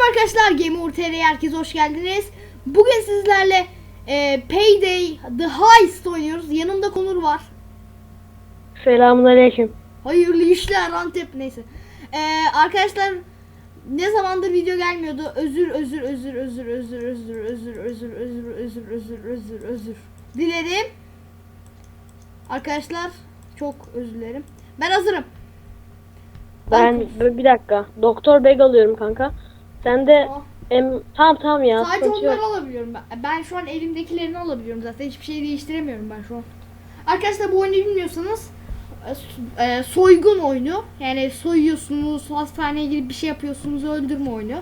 Merhaba arkadaşlar Game TR'ye herkese hoş geldiniz. Bugün sizlerle e, Payday The Heist oynuyoruz. Yanımda Konur var. Selamun aleyküm. Hayırlı işler Antep neyse. E, arkadaşlar ne zamandır video gelmiyordu. Özür özür özür özür özür özür özür özür özür özür özür özür özür dilerim. Arkadaşlar çok özür dilerim. Ben hazırım. Ben bir dakika. Doktor bag alıyorum kanka. Sen de Aa. em, tamam tamam ya. Sadece yok. onları alabiliyorum ben. Ben şu an elimdekilerini alabiliyorum zaten. Hiçbir şey değiştiremiyorum ben şu an. Arkadaşlar bu oyunu bilmiyorsanız e, e, soygun oyunu. Yani soyuyorsunuz, hastaneye girip bir şey yapıyorsunuz, öldürme oyunu.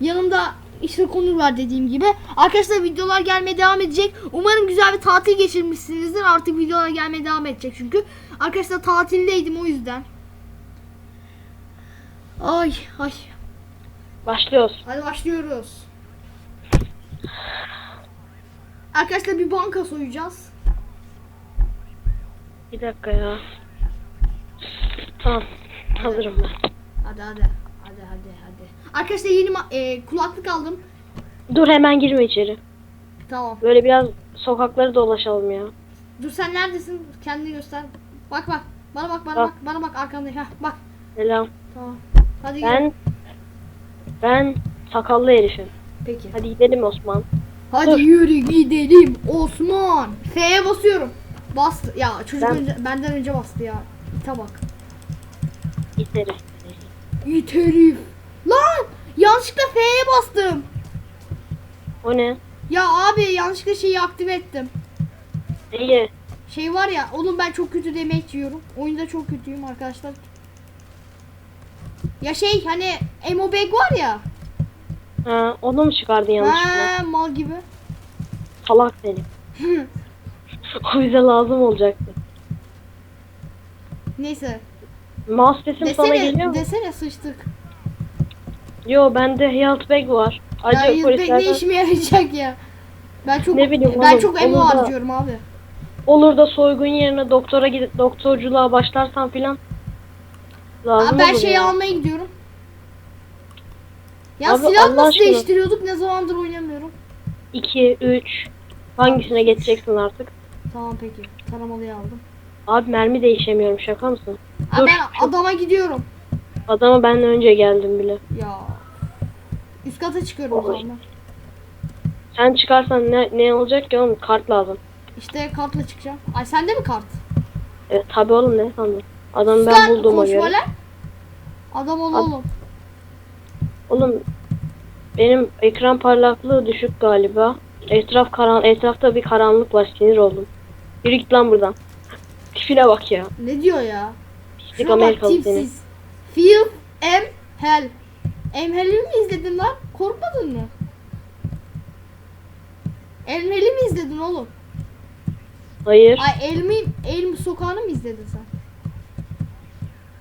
Yanımda işte Konur var dediğim gibi. Arkadaşlar videolar gelmeye devam edecek. Umarım güzel bir tatil geçirmişsinizdir. Artık videolar gelmeye devam edecek çünkü. Arkadaşlar tatildeydim o yüzden. Ay ay. Başlıyoruz. Hadi başlıyoruz. Arkadaşlar bir banka soyacağız. Bir dakika ya. Tamam. Hazırım ben. Hadi hadi. Hadi hadi hadi. Arkadaşlar yeni e, kulaklık aldım. Dur hemen girme içeri. Tamam. Böyle biraz sokakları dolaşalım ya. Dur sen neredesin? Kendini göster. Bak bak. Bana bak bana Bak. bak. Bana bak arkamda. Heh, bak. Selam. Tamam. Hadi gel. Ben sakallı herifim. Peki. Hadi gidelim Osman. Hadi Dur. yürü gidelim Osman. F'ye basıyorum. Bastı. Ya çocuk Ben- önce, benden önce bastı ya. İte bak. İt herif. Lan! Yanlışlıkla F'ye bastım. O ne? Ya abi yanlışlıkla şeyi aktive ettim. İyi. Şey var ya oğlum ben çok kötü demek yiyorum. Oyunda çok kötüyüm arkadaşlar. Ya şey hani Emobag var ya. Ha, onu mu çıkardın yanlışlıkla? Ha, mal gibi. Salak seni. o bize lazım olacaktı. Neyse. Mouse sesim sana geliyor Desene, mu? desene sıçtık. Yo bende health bag var. Ya Acı yüzbek ne polislerden işime yarayacak ya. Ben çok Ne bileyim ben oğlum, çok emo harcıyorum abi. olur da soygun yerine doktora gidip doktorculuğa başlarsan filan lazım Abi ben olur şeyi ya. almaya gidiyorum. Ya Abi silah Allah nasıl aşkına. değiştiriyorduk? Ne zamandır oynamıyorum. 2 3 hangisine geçeceksin artık? Tamam peki. Taramalıyı aldım. Abi mermi değişemiyorum şaka mısın? Aa, Dur, ben adama gidiyorum. Adama ben önce geldim bile. Ya. Üst kata çıkıyorum o Oy. zaman. Sen çıkarsan ne ne olacak ki oğlum kart lazım. İşte kartla çıkacağım. Ay sende mi kart? Evet tabi oğlum ne sandın? Adamı ben Sen bulduğuma göre. lan. Adam ol Ad- oğlum. Oğlum benim ekran parlaklığı düşük galiba. Etraf karan etrafta bir karanlık var sinir oldum. Yürü git lan buradan. Tipine bak ya. Ne diyor ya? Pislik Şuna bak Amerikalı seni. tipsiz. Feel em hell. Em hell'i mi izledin lan? Korkmadın mı? Em hell'i mi izledin oğlum? Hayır. Ay Elmi, Elm sokağını mı izledin sen?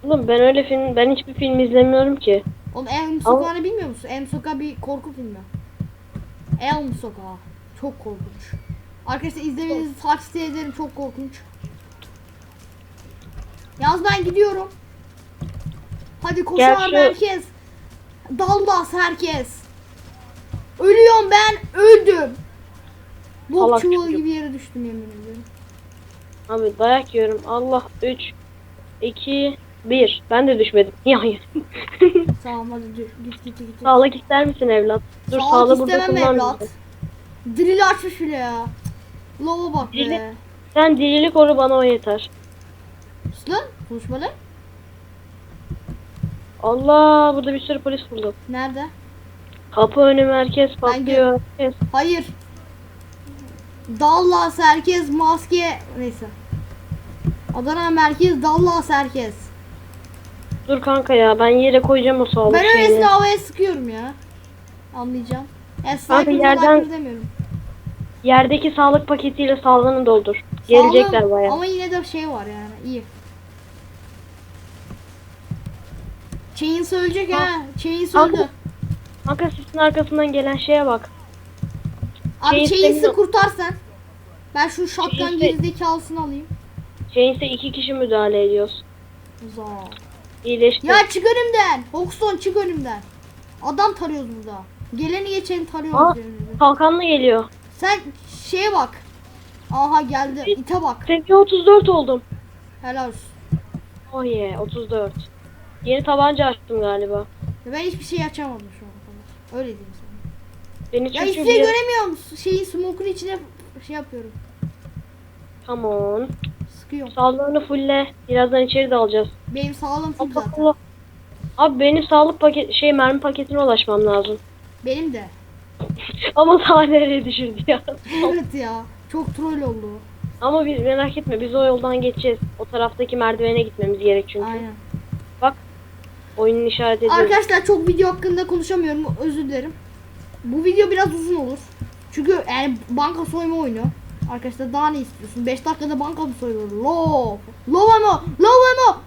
Oğlum ben öyle film ben hiçbir film izlemiyorum ki. Oğlum Elm sokağını bilmiyor musun? Elm sokağı bir korku filmi. Elm sokağı. Çok korkunç. Arkadaşlar izlemenizi tavsiye ederim. Çok korkunç. Yalnız ben gidiyorum. Hadi koşar herkes. Dallas herkes. Ölüyorum ben. Öldüm. Bok çuvalı gibi yere düştüm yemin ediyorum. Abi dayak yiyorum. Allah 3 2 1. Ben de düşmedim. Ya ya. Tamam hadi dur. Git git git. Sağlık ister misin evlat? Dur Sağlık sağlığı burada istemem kullan. evlat. Drill açmış bile ya. Lava bak Drill- be. Sen dirilik koru bana o yeter. Sus lan. Konuşma lan. Allah burada bir sürü polis buldum. Nerede? Kapı önü merkez patlıyor. Herkes. Hayır. Dallas herkes maske neyse. Adana merkez Dallas herkes. Dur kanka ya ben yere koyacağım o sağlık Ben şeyini. öylesine havaya sıkıyorum ya. Anlayacağım. Ya sniper yerden- demiyorum. Yerdeki sağlık paketiyle sağlığını doldur. Gelecekler Sağlam bayağı. Ama yine de şey var yani iyi. Chain söyleyecek ha. Chain söyledi. Kanka, sisin arkasından gelen şeye bak. Abi Chain Chains'i senin- kurtar sen. Ben şu shotgun Chain'se- gerizekalısını alayım. Şeyinse iki kişi müdahale ediyoruz. Güzel. İyileşti. Ya çık önümden. Hoxton çık önümden. Adam tarıyoruz burada. Geleni geçeni Aa. tarıyoruz. birbirimizi. Kalkanlı geliyor. Sen şeye bak. Aha geldi. İte bak. Seviye 34 oldum. Helal olsun. Oh yeah 34. Yeni tabanca açtım galiba. Ben hiçbir şey açamadım şu kadar. Öyle diyeyim sana. Beni Ya hiçbir şey göremiyorum. Şeyin smoke'un içine şey yapıyorum. Come on. Sıkıyorum. Sağlığını fulle. Birazdan içeri de alacağız. Benim sağlığım full Allah zaten. Allah. Abi benim sağlık paket şey mermi paketine ulaşmam lazım. Benim de. Ama sağ nereye düşürdü ya. evet ya. Çok troll oldu. Ama biz merak etme biz o yoldan geçeceğiz. O taraftaki merdivene gitmemiz gerek çünkü. Aynen. Bak oyunun işaret ediyor. Arkadaşlar çok video hakkında konuşamıyorum. Özür dilerim. Bu video biraz uzun olur. Çünkü yani banka soyma oyunu. Arkadaşlar daha ne istiyorsun? 5 dakikada banka mı soyulur? Low. Low ammo. Low ammo.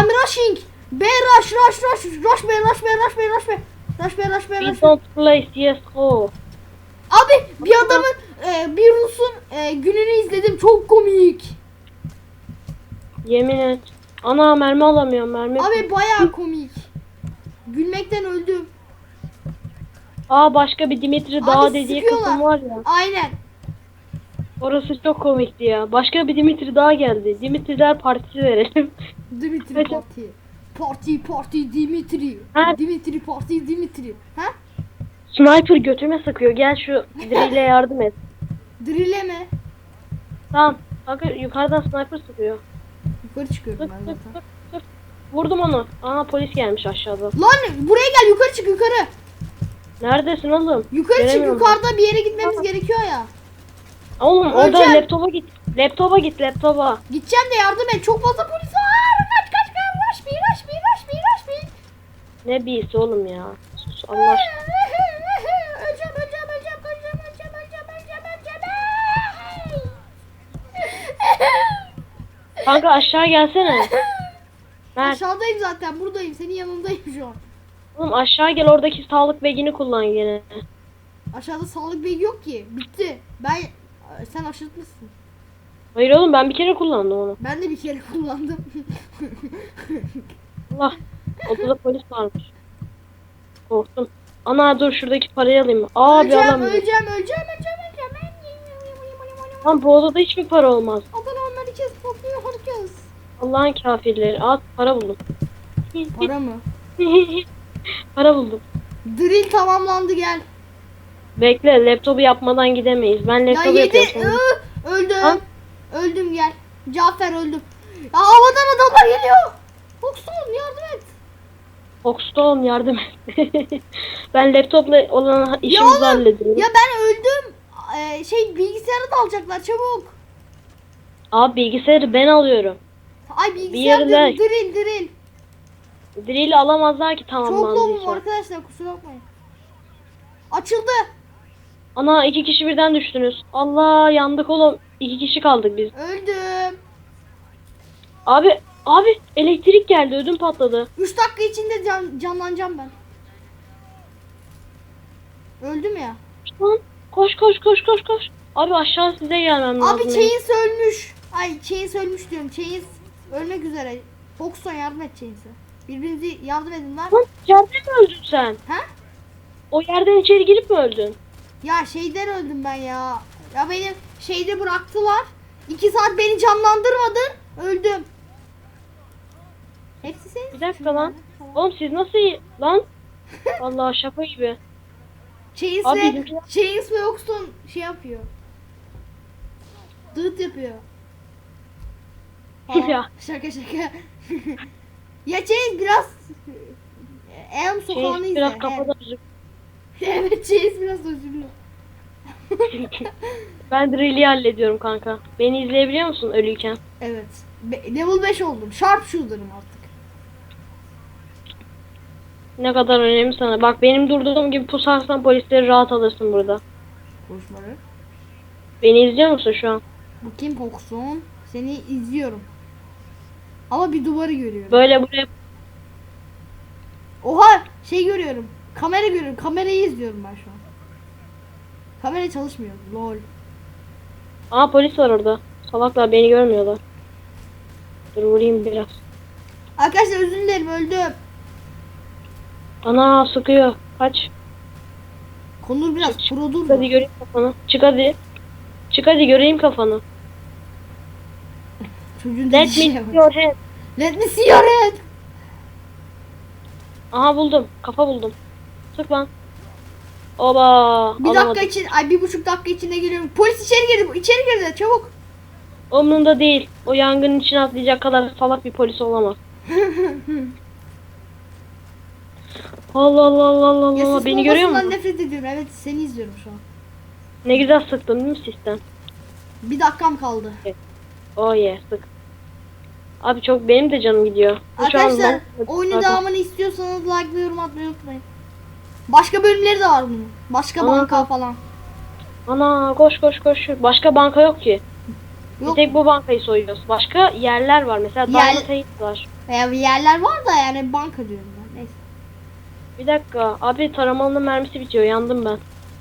I'm rushing. B rush rush rush. Rush B rush B rush B rush B. Rush B rush B We rush B. don't play CSGO. Abi bir adamın e, bir Rus'un e, gününü izledim. Çok komik. Yemin et. Ana mermi alamıyorum mermi. Abi bayağı komik. Gülmekten öldüm. Aa başka bir Dimitri Abi Dağ dediği sıkıyorlar. kısım var ya. Aynen. Orası çok komikti ya. Başka bir Dimitri Dağ geldi. Dimitriler partisi verelim. Dimitri Evet. Parti. Parti Parti Dimitri. Ha? Dimitri Parti Dimitri. Ha? Sniper götüme sıkıyor. Gel şu drille yardım et. Drille mi? Tamam. Kanka yukarıdan sniper sıkıyor. Yukarı çıkıyorum Tık ben zaten. tık tık. Vurdum onu. Aa polis gelmiş aşağıda. Lan buraya gel yukarı çık yukarı. Neredesin oğlum? Yukarı çık yukarıda bir yere gitmemiz gerekiyor ya. Oğlum orada Öleceğim. laptopa git. Laptopa git laptopa. Gideceğim de yardım et. Çok fazla polis var. Kaç kaç kaç. Rush bir rush bir rush bir rush bir. Ne birisi oğlum ya. Sus Allah aşkına. Öleceğim öleceğim öleceğim öleceğim öleceğim öleceğim öleceğim öleceğim. Kanka aşağı gelsene. Mert. Aşağıdayım zaten buradayım senin yanındayım şu an. Oğlum aşağı gel oradaki sağlık begini kullan gene. Aşağıda sağlık bilgi yok ki. Bitti. Ben sen aşırtmışsın. Hayır oğlum ben bir kere kullandım onu. Ben de bir kere kullandım. Allah. Odada polis varmış. Korktum. Ana dur şuradaki parayı alayım. Aa bir öleceğim, adam. öleceğim, öleceğim, öleceğim, öleceğim. Lan bu odada hiçbir para olmaz. Adana onları kes, topluyor herkes. Allah'ın kafirleri. At para buldum. Para mı? para buldum. Drill tamamlandı gel. Bekle laptopu yapmadan gidemeyiz. Ben Ya laptopu yedi. yapıyorum. ıı, öldüm. Ha? Öldüm gel. Cafer öldüm. Ya havadan adamlar geliyor. Foxton yardım et. Foxstone yardım et. ben laptopla olan işimizi oğlum, hallediyorum. Ya ben öldüm. Ee, şey bilgisayarı da alacaklar çabuk. Abi bilgisayarı ben alıyorum. Ay bilgisayar diyorum, drill drill. Drill'i alamazlar ki Çok lobum arkadaşlar kusura bakmayın. Açıldı. Ana iki kişi birden düştünüz. Allah yandık oğlum. İki kişi kaldık biz. Öldüm. Abi abi elektrik geldi ödüm patladı. 3 dakika içinde can, canlanacağım ben. Öldüm ya. Lan koş koş koş koş koş. Abi aşağı size gelmem lazım. Abi. Chains ölmüş. Ay Chains ölmüş diyorum. Chains ölmek üzere. Foxton yardım et Chains'e. Birbirinize yardım edin lan. Lan yerden mi öldün sen? Ha? O yerden içeri girip mi öldün? Ya şeyden öldüm ben ya. Ya beni şeyde bıraktılar. 2 saat beni canlandırmadın. Öldüm. Hepsi senin. Bir dakika lan. Oğlum siz nasıl lan? Allah şaka gibi. Chains Abi ve, bizimkiler- Chains ve Foxton şey yapıyor. Dıt yapıyor. Ya. Şaka şaka. ya Chains biraz Elm sokağını izle. biraz Hem. kafada üzüp. Evet Chains biraz özürlü. Ben drill'i hallediyorum kanka. Beni izleyebiliyor musun ölüyken? Evet. Be- level 5 oldum. Sharpshooter'ım artık. Ne kadar önemli sana. Bak benim durduğum gibi pusarsan polisleri rahat alırsın burada. Konuşmaları. Beni izliyor musun şu an? Bu kim Foxton? Seni izliyorum. Ama bir duvarı görüyorum. Böyle buraya Oha şey görüyorum. Kamera görüyorum. Kamerayı izliyorum ben şu an. Kamera çalışmıyor. Lol. Aa polis var orada. Salaklar beni görmüyorlar. Dur vurayım biraz. Arkadaşlar özür dilerim öldüm. Ana sıkıyor. Kaç. Konur biraz Çık, produr Çık hadi göreyim kafanı. Çık hadi. Çık hadi göreyim kafanı. Çocuğun Let me see your head. Let me see your head. Aha buldum. Kafa buldum. Sık lan. Oba. Bir alamadım. dakika için, ay bir buçuk dakika içinde geliyorum. Polis içeri girdi, içeri girdi çabuk. Umrunda değil. O yangının içine atlayacak kadar salak bir polis olamaz. Allah Allah Allah Allah Ya Allah. sis Beni görüyor musun? nefret ediyorum. Evet seni izliyorum şu an. Ne güzel sıktın değil mi sistem? Bir dakikam kaldı. Oh yeah sık. Abi çok benim de canım gidiyor. Arkadaşlar oyunu devamını istiyorsanız like ve yorum atmayı unutmayın. Başka bölümleri de var bunun. Başka Aa. banka falan. Ana koş koş koş. Başka banka yok ki. Yok Bir tek bu bankayı soyuyoruz. Başka yerler var. Mesela Yer- Diamond var. veya bir yerler var da yani banka diyorum ben. Neyse. Bir dakika. Abi taramalının mermisi bitiyor. Yandım ben.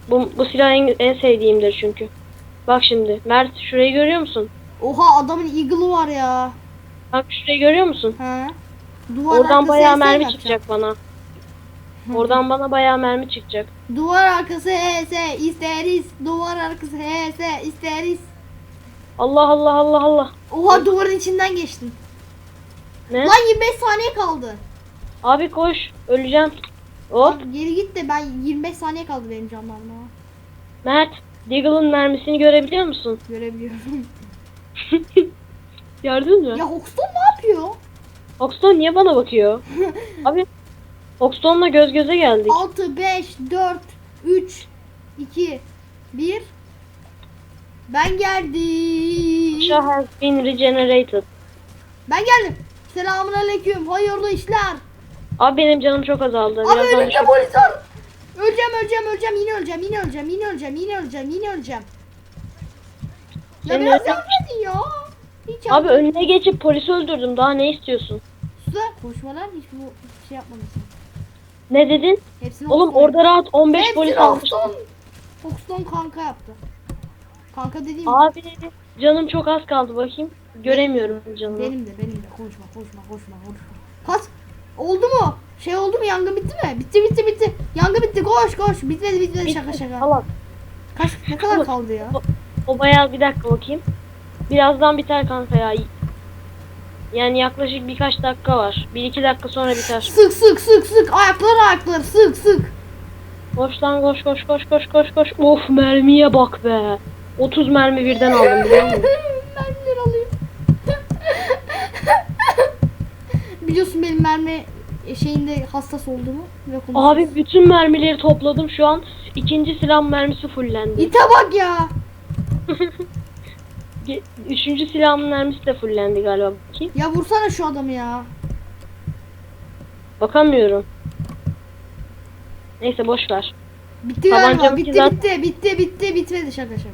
Bu, bu silah en, en sevdiğimdir çünkü. Bak şimdi. Mert şurayı görüyor musun? Oha adamın eagle'ı var ya. Bak şurayı görüyor musun? Ha. Duvar Oradan bayağı HS mermi yapacağım. çıkacak bana. Oradan bana bayağı mermi çıkacak. Duvar arkası HS isteriz. Duvar arkası HS isteriz. Allah Allah Allah Allah. Oha duvarın içinden geçtim. Ne? Lan 25 saniye kaldı. Abi koş. Öleceğim. Hop. Lan geri git de ben 25 saniye kaldı benim canlanma. Mert. Deagle'ın mermisini görebiliyor musun? Görebiliyorum. Gördün mü? ya Hoxton ne yapıyor? Hoxton niye bana bakıyor? Abi Hoxton'la göz göze geldik. 6, 5, 4, 3, 2, 1. Ben geldim. Shah has been regenerated. Ben geldim. Selamun aleyküm. Hayırlı işler. Abi benim canım çok azaldı. Abi Birazdan önümde polis var. Öleceğim, öleceğim, öleceğim. Yine öleceğim, yine öleceğim, yine öleceğim, yine öleceğim, yine öleceğim. Ya Senin biraz yardım edin ya. Hiç Abi önüne geçip polisi öldürdüm. Daha ne istiyorsun? Suda koşmalar hiç bu şey yapmamışsın. Ne dedin? Hepsini Oğlum Hoxton- orada rahat 15 Hepsini polis almış. Hoxton. Hoxton kanka yaptı. Kanka dediğim Abi canım çok az kaldı bakayım. Göremiyorum canımı. benim de benim de konuşma konuşma konuşma konuşma. Kaç oldu mu? Şey oldu mu yangın bitti mi? Bitti bitti bitti. Yangın bitti koş koş. Bitmedi bitmedi şaka şaka. Allah. Kaç ne kadar kaldı ya? O bayağı bir dakika bakayım. Birazdan biter kanka ya. Yani yaklaşık birkaç dakika var. Bir iki dakika sonra biter. Sık sık sık sık ayaklar ayaklar sık sık. Koş lan koş koş koş koş koş koş. Of mermiye bak be. 30 mermi birden aldım biliyor musun? Mermiler alıyor. Biliyorsun benim mermi şeyinde hassas olduğumu ve. Abi bütün mermileri topladım şu an. ikinci silah mermisi fullendi. İte bak ya. Üçüncü silahın mermisi de fullendi galiba. Bakayım. Ya vursana şu adamı ya. Bakamıyorum. Neyse boş ver. Bitti Tabancam galiba. Bitti zaten- bitti bitti bitti bitmedi şaka şaka.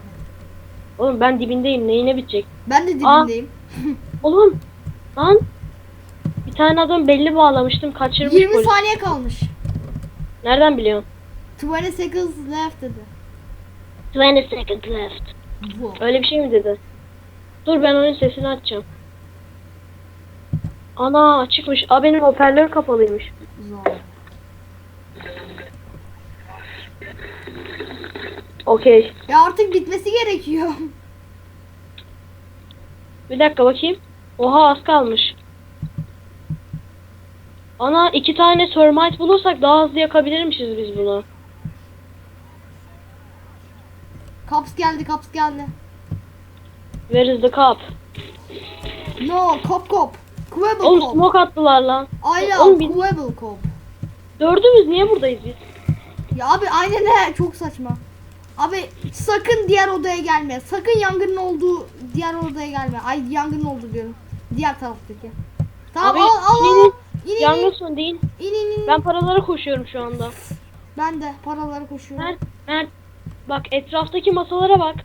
Oğlum ben dibindeyim. Neyine bitecek? Ben de dibindeyim. Oğlum lan bir tane adam belli bağlamıştım kaçırmış 20 polis. saniye kalmış. Nereden biliyorsun? 20 seconds left dedi. 20 seconds left. Bu. Öyle bir şey mi dedi? Dur ben onun sesini açacağım. Ana açıkmış. Aa benim hoparlör kapalıymış. Zor. Okey. Ya artık bitmesi gerekiyor. Bir dakika bakayım. Oha az kalmış. Ana iki tane termite bulursak daha hızlı yakabilirmişiz biz bunu. Kaps geldi kaps geldi. Where is the cup? No kop kop. Quibble Oğlum kop. smoke attılar lan. Aynen Oğlum biz- Quibble kop. Dördümüz niye buradayız biz? Ya abi aynen he çok saçma. Abi sakın diğer odaya gelme. Sakın yangının olduğu diğer odaya gelme. Ay yangının olduğu diyorum. Diğer taraftaki. Tamam Abi, al al al. İn Yangın in. sonu değil. İn in in. Ben paralara koşuyorum şu anda. Ben de paraları koşuyorum. Mert, Mert. Bak etraftaki masalara bak.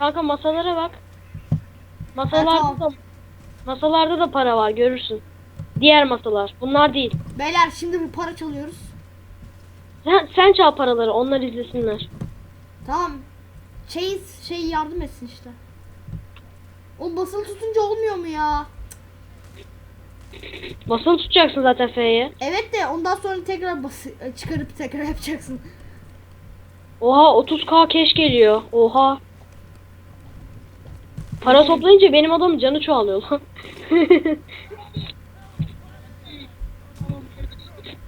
Kanka masalara bak. Masalarda tamam. da masalarda da para var görürsün. Diğer masalar. Bunlar değil. Beyler şimdi bir para çalıyoruz. Sen, sen çal paraları. Onlar izlesinler. Tamam. Chase şey yardım etsin işte. O basılı tutunca olmuyor mu ya? Basılı tutacaksın zaten F'ye. Evet de ondan sonra tekrar bas çıkarıp tekrar yapacaksın. Oha 30k keş geliyor. Oha. Para toplayınca benim adamın canı çoğalıyor lan.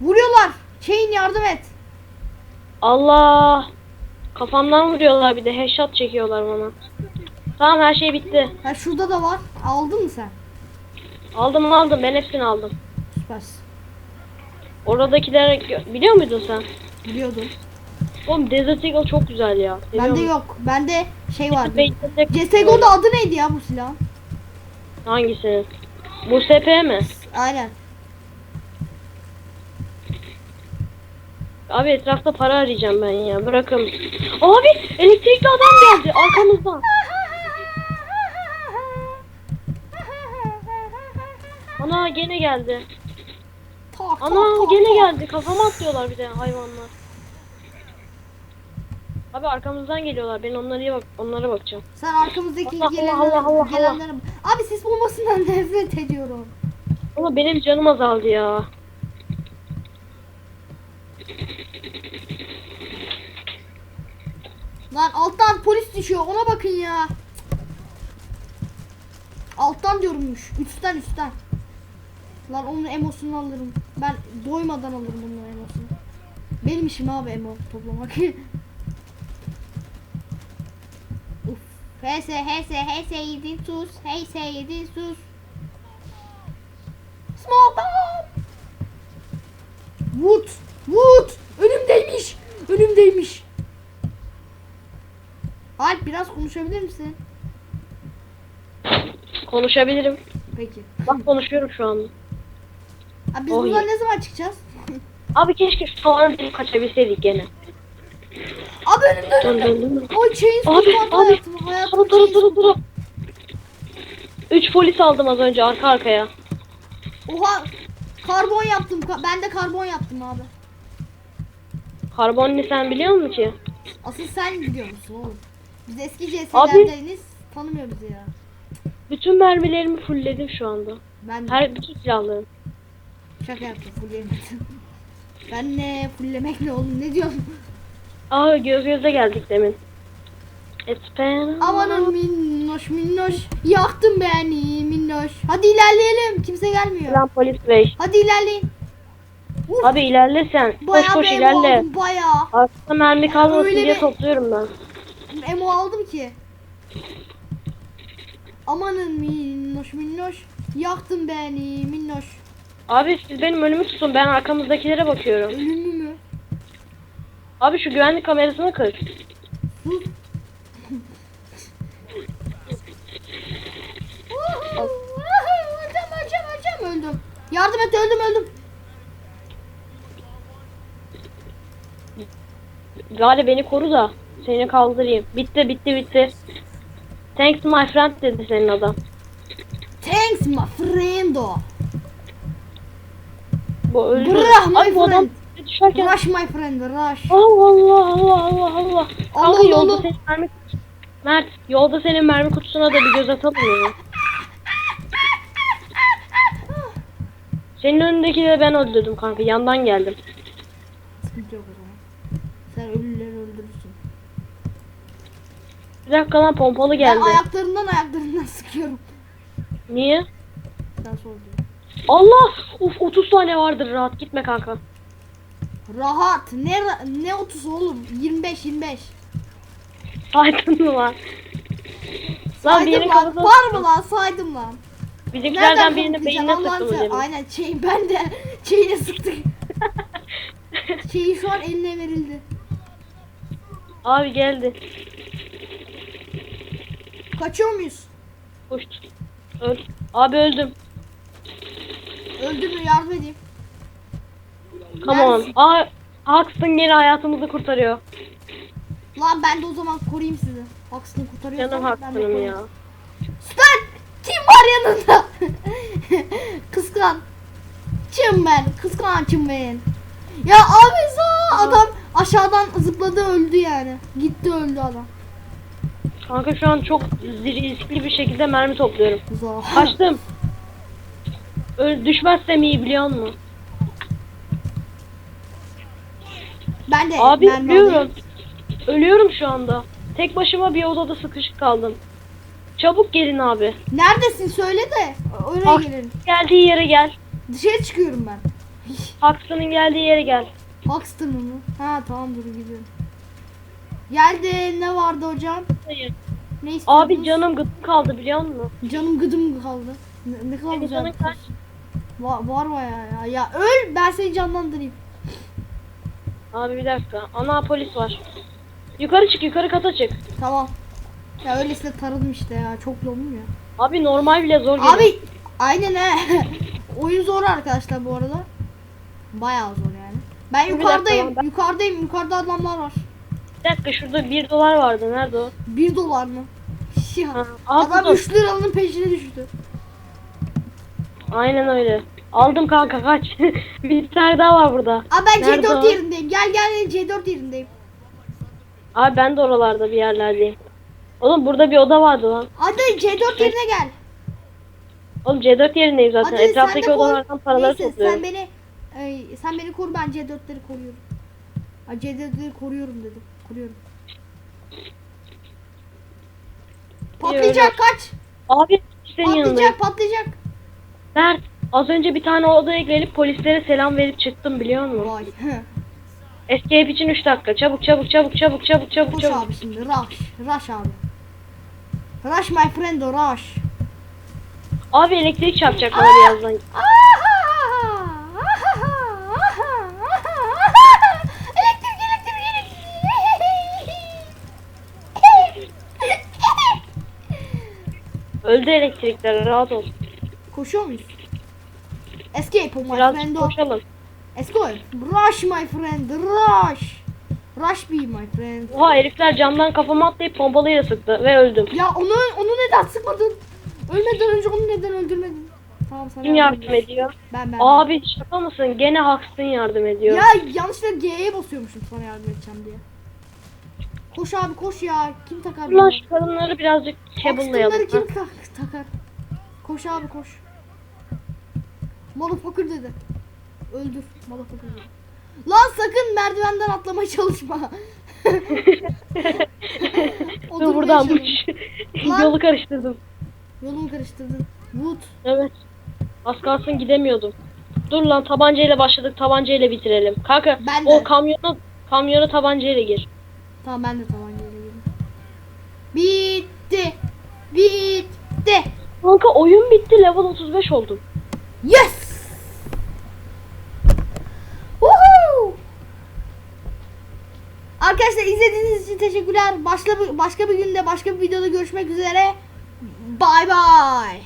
Vuruyorlar. Şeyin yardım et. Allah. Kafamdan vuruyorlar bir de headshot çekiyorlar bana. Tamam her şey bitti. Ha şurada da var. Aldın mı sen? Aldım aldım ben hepsini aldım. Süpersin. Oradakiler biliyor muydun sen? Biliyordum. Oğlum Desert Eagle çok güzel ya. Biliyor Bende yok. Bende şey. Bekleyecek- CSGO'da adı neydi ya bu silahın? Hangisini? Bu SP mi? Aynen. Abi etrafta para arayacağım ben ya. Bırakın. Abi elektrikli adam geldi arkamızdan. Ana gene geldi. Tak, tak, Ana tak, gene tak. geldi. Kafama atlıyorlar bir de hayvanlar. Abi arkamızdan geliyorlar. Ben onlara bak onlara bakacağım. Sen arkamızdaki Allah, gelenlere, Allah, Allah, Allah. gelenlere Abi sis bombasından nefret ediyorum. Ama benim canım azaldı ya. Lan alttan polis düşüyor ona bakın ya. Alttan diyorummuş. Üstten üstten. Lan onun emosunu alırım. Ben doymadan alırım onun emosunu. Benim işim abi emo toplamak. HS HS HS yedin sus. HS yedin sus. Small bomb. Wood. Wood. Önümdeymiş. Önümdeymiş. Alp biraz konuşabilir misin? Konuşabilirim. Peki. Bak konuşuyorum şu anda. Abi biz Oh, buradan ne zaman çıkacağız? Abi keşke şu bir kaçabilseydik gene. Abi önümde önümde. Oy chain Abi abi. hayatım. Hayatım chain tara squad. tara. Üç polis aldım az önce arka arkaya. Oha. Karbon yaptım. Ben de karbon yaptım abi. Karbonlu sen biliyor musun ki? Asıl sen biliyor musun oğlum? Biz eski Abi. CS'lerdeniz tanımıyor bizi ya. Bütün mermilerimi fullledim şu anda. Ben Her bütün silahlarım. şaka yaptım fullleyemedim. ben ne fulllemek ne oğlum ne diyorsun? Aa göz göze geldik demin. It's been Amanın minnoş minnoş. Yaktın beni minnoş. Hadi ilerleyelim. Kimse gelmiyor. Lan polis bey. Hadi ilerleyin. Uf, Abi ilerle sen. Koş bayağı koş bir emo ilerle. aldım bayağı. Arkada mermi kalmasın Öyle diye bir- topluyorum ben. Emo aldım ki. Amanın minnoş minnoş. Yaktın beni minnoş. Abi siz benim önümü tutun ben arkamızdakilere bakıyorum. Ölümü mü? Abi şu güvenlik kamerasını kır. Öleceğim öleceğim öleceğim öldüm. Yardım et öldüm öldüm. Gale beni koru da seni kaldırayım. Bitti bitti bitti. Thanks my friend dedi senin adam. Thanks my friendo. Bu öldü. Bırak my Abi bu adam friend. Düşerken Rush my friend rush. Allah Allah Allah Allah Allah. Allah Kanka yolda Allah. senin mermi Mert yolda senin mermi kutusuna da bir göz mı? Senin önündekileri ben öldürdüm kanka yandan geldim. Sıkıntı yok o zaman. Sen ölüleri öldürürsün. Bir dakika lan pompalı geldi. Ben ayaklarından ayaklarından sıkıyorum. Niye? Sen sor diyor. Allah! Uf 30 tane vardır rahat gitme kanka. Rahat. Ne ne 30 oğlum? 25 25. Saydın mı lan? Lan Saydım birinin lan. kafasına Var mı lan? Saydım lan. Bizimkilerden birinin korkutacağım? beynine dedim. Aynen şey ben de şeyine sıktık. Şeyi şu an eline verildi. Abi geldi. Kaçıyor muyuz? Koştu. Öl. Abi öldüm. Öldü mü? Yardım edeyim. Come on. Neredesin? Aa, Huxton gene hayatımızı kurtarıyor. Lan ben de o zaman koruyayım sizi. Haksını kurtarıyorum. Canım Huxton'ım ya. Stan! Kim var yanında? Kıskan. Çım ben. Kıskançım ben. Ya abi za adam aşağıdan zıpladı öldü yani. Gitti öldü adam. Kanka şu an çok riskli bir şekilde mermi topluyorum. Za. Kaçtım. Öl düşmezsem iyi biliyor musun? Ben de Abi mermi ölüyorum. alayım. Ölüyorum şu anda. Tek başıma bir odada sıkışık kaldım. Çabuk gelin abi. Neredesin söyle de oraya Bak. gelelim. Geldiği yere gel. Dışarı çıkıyorum ben. Huxton'ın geldiği yere gel. Huxton mı? Ha tamam dur gidiyorum. Geldi ne vardı hocam? Hayır. Ne istiyordunuz? Abi canım gıdım kaldı biliyor musun? Canım gıdım kaldı. Ne, ne kız. kaç? Var, var bayağı ya. Ya öl ben seni canlandırayım. Abi bir dakika. Ana polis var. Yukarı çık yukarı kata çık. Tamam. Ya öylesine taradım işte ya. Çok yoğunum ya. Abi normal bile zor geliyor. Abi aynen he. Oyun zor arkadaşlar bu arada. Bayağı zor yani. Ben Bir dakika, yukarıdayım. ben- Yukarıdayım. Yukarıda adamlar var. Bir dakika şurada 1 dolar vardı. Nerede o? 1 dolar mı? Ya. Ha, al Adam bunu. 3 liranın peşine düştü. Aynen öyle. Aldım kanka kaç. bir tane daha var burada. Abi ben Nerede C4 o? yerindeyim. Gel gel C4 yerindeyim. Abi ben de oralarda bir yerlerdeyim. Oğlum burada bir oda vardı lan. Hadi C4 yerine gel. Oğlum C4 yerindeyim zaten. Hadi sen Etraftaki de koy. odalardan paraları Neyse topluyorum. sen beni Ay, sen beni koru ben C4'leri koruyorum. Ay, C4'leri koruyorum dedim. Koruyorum. Patlayacak kaç. Abi senin yanındayım. Patlayacak patlayacak. Mert az önce bir tane odaya gelip polislere selam verip çıktım biliyor musun? Vay. Escape için 3 dakika. Çabuk çabuk çabuk çabuk çabuk çabuk Koş çabuk. abi şimdi rush. Rush abi. Rush my friend o rush. Abi elektrik birazdan. elektrik elektrik elektrik. Öldü elektrikler rahat ol. Koşuyor muyuz? Escape my Biraz friend koşalım. Escape. Rush my friend. Rush. Rush be my friend. Oha herifler camdan kafama atlayıp pompalıyla sıktı ve öldüm. Ya onu onu neden sıkmadın? Ölmeden önce onu neden öldürmedin? Tamam sana Kim yardım ediyor? Ben ben. Abi şaka mısın? Gene Huxton yardım ediyor. Ya yanlışlıkla G'ye basıyormuşum sana yardım edeceğim diye. Koş abi koş ya. Kim takar bunu? şu kadınları birazcık cable'layalım. Huxton'ları kim takar? Koş abi koş. Motherfucker dedi. Öldür. Motherfucker dedi. Lan sakın merdivenden atlamaya çalışma. Dur buradan bu. Lan. yolu karıştırdım. Yolumu karıştırdın. Wood. Evet. Az kalsın gidemiyordum. Dur lan tabancayla başladık tabancayla bitirelim. Kanka Ben de. o kamyona kamyona tabancayla gir. Tamam ben de tabancayla girdim. Bitti. Bitti. Kanka oyun bitti level 35 oldum. Yes! Arkadaşlar izlediğiniz için teşekkürler. Başka bir, başka bir günde başka bir videoda görüşmek üzere. Bye bye.